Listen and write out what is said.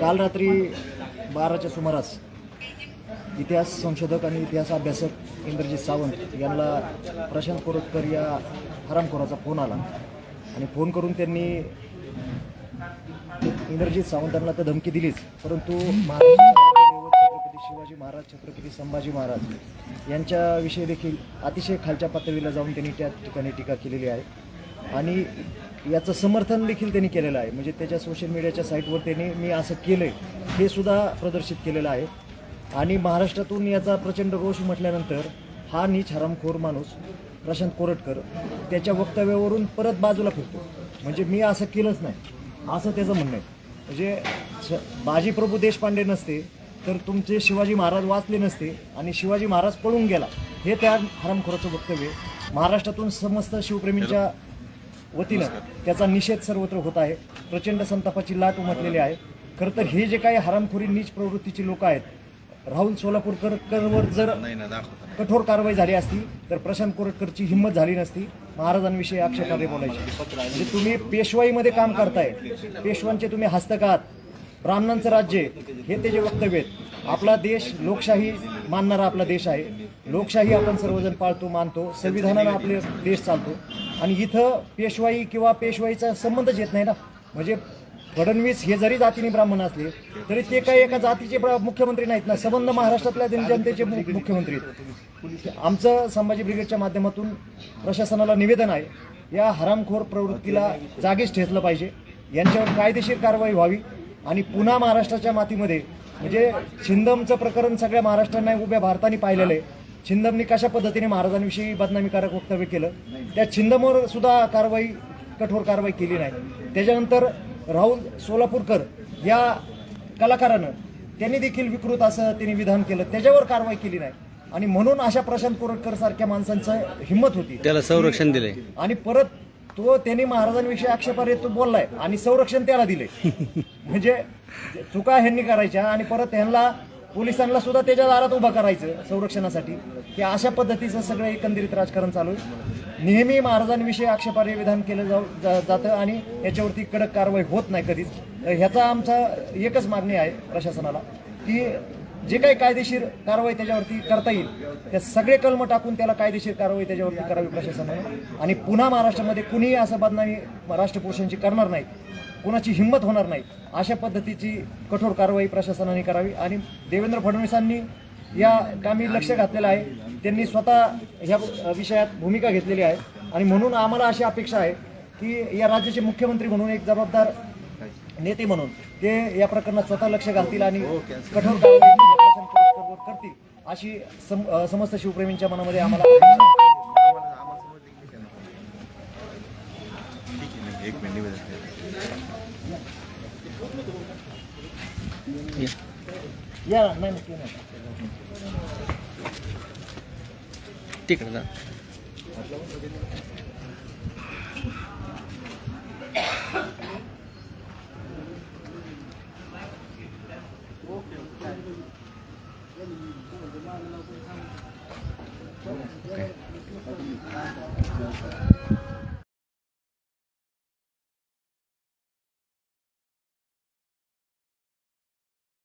काल रात्री बाराच्या सुमारास इतिहास संशोधक आणि इतिहास अभ्यासक इंद्रजित सावंत यांना प्रशांत कोरटकर या हरामखोराचा फोन आला. आणि फोन करून त्यांनी इंद्रजित सावंतांना तर धमकी दिलीच. परंतु छत्रपती शिवाजी महाराज छत्रपती संभाजी महाराज यांच्याविषयी देखील अतिशय खालच्या पातळीला जाऊन त्यांनी त्या ठिकाणी टीका केलेली आहे. आणि याचं समर्थन देखील त्यांनी केलेलं आहे. म्हणजे त्याच्या सोशल मीडियाच्या साईटवर त्यांनी मी असं केलं आहे हे सुद्धा प्रदर्शित केलेलं आहे. आणि महाराष्ट्रातून याचा प्रचंड रोष म्हटल्यानंतर हा नीच हरामखोर माणूस प्रशांत कोरटकर त्याच्या वक्तव्यावरून परत बाजूला फिरतो. म्हणजे मी असं केलंच नाही. असं त्याचं म्हणणं आहे. म्हणजे बाजीप्रभू देशपांडे नसते तर तुमचे शिवाजी महाराज वाचले नसते आणि शिवाजी महाराज पळून गेला. हे त्या हरामखोराचं वक्तव्य महाराष्ट्रातून समस्त शिवप्रेमींच्या वतीनं त्याचा निषेध सर्वत्र होत आहे. प्रचंड संतापाची लाट उमटलेली आहे. खरं तर हे जे काही हरामखोरी नीच प्रवृत्तीची लोक आहेत राहुल सोलापूरकरवर जर कठोर कारवाई झाली असती तर प्रशांत कोरटकरची हिंमत झाली नसती. महाराजांविषयी आक्षेपार्ह बोलायची. म्हणजे तुम्ही पेशवाईमध्ये काम करताय. पेशवांचे तुम्ही हस्तक आहात. ब्राह्मणांचं राज्य हे त्याचे वक्तव्य आहेत. आपला देश लोकशाही मानणारा आपला देश आहे. लोकशाही आपण सर्वजण पाळतो मानतो. संविधानानं आपले देश चालतो. आणि इथं पेशवाई किंवा पेशवाईचा संबंधच येत नाही ना. म्हणजे फडणवीस हे जरी जातीने ब्राह्मण असले तरी ते काही एका जातीचे मुख्यमंत्री नाहीत ना. संबंध महाराष्ट्रातल्या जन- जनतेचे मुख्यमंत्री आहेत. आमचं संभाजी ब्रिगेडच्या माध्यमातून प्रशासनाला निवेदन आहे या हरामखोर प्रवृत्तीला जागीच ठेचलं पाहिजे. यांच्यावर कायदेशीर कारवाई व्हावी आणि पुन्हा महाराष्ट्राच्या मातीमध्ये म्हणजे छिंदमचं प्रकरण सगळ्या महाराष्ट्रांना उभ्या भारताने पाहिलेलं आहे. छिंदमनी कशा पद्धतीने महाराजांविषयी बदनामीकारक वक्तव्य केलं? त्या छिंदमवर सुद्धा कारवाई कठोर कारवाई केली नाही. त्याच्यानंतर राहुल सोलापूरकर या कलाकारानं त्यांनी देखील विकृत असं त्यांनी विधान केलं. त्याच्यावर कारवाई केली नाही. आणि म्हणून अशा प्रशांत कोरटकर सारख्या माणसांचं हिंमत होती. त्याला संरक्षण दिले आणि परत तो त्यांनी महाराजांविषयी आक्षेपार्ह तो बोललाय. आणि संरक्षण त्याला दिले म्हणजे चुका ह्यांनी करायच्या आणि परत ह्यांना पोलिसांना सुद्धा त्याच्या दारात उभा करायचं संरक्षणासाठी. की अशा पद्धतीचं सगळं एकंदरीत राजकारण चालू आहे. नेहमी महाराजांविषयी आक्षेपार्ह विधान केलं जाऊ जा- जातं आणि याच्यावरती कडक कारवाई होत नाही कधीच. ह्याचा आमचा एकच मागणी आहे प्रशासनाला की जे काही कायदेशीर कारवाई त्याच्यावरती करता येईल त्या सगळे कलम टाकून त्याला कायदेशीर कारवाई त्याच्यावरती करावी प्रशासनाने आणि पुन्हा महाराष्ट्रामध्ये कुणीही असं बदनामी राष्ट्रपुरुषांची करणार नाही कुणाची हिंमत होणार नाही अशा पद्धतीची कठोर कारवाई प्रशासनाने करावी. आणि देवेंद्र फडणवीसांनी या कामी लक्ष घातलेलं आहे. त्यांनी स्वतः ह्या विषयात भूमिका घेतलेली आहे. आणि म्हणून आम्हाला अशी अपेक्षा आहे की या राज्याचे मुख्यमंत्री म्हणून एक जबाबदार नेते म्हणून ते या प्रकरणात स्वतः लक्ष घालतील आणि कठोर प्रशांत कोल्हटकरवर करतील अशी समस्त शिवप्रेमींच्या मनामध्ये आम्हाला या नाही नक्की नाही Okay.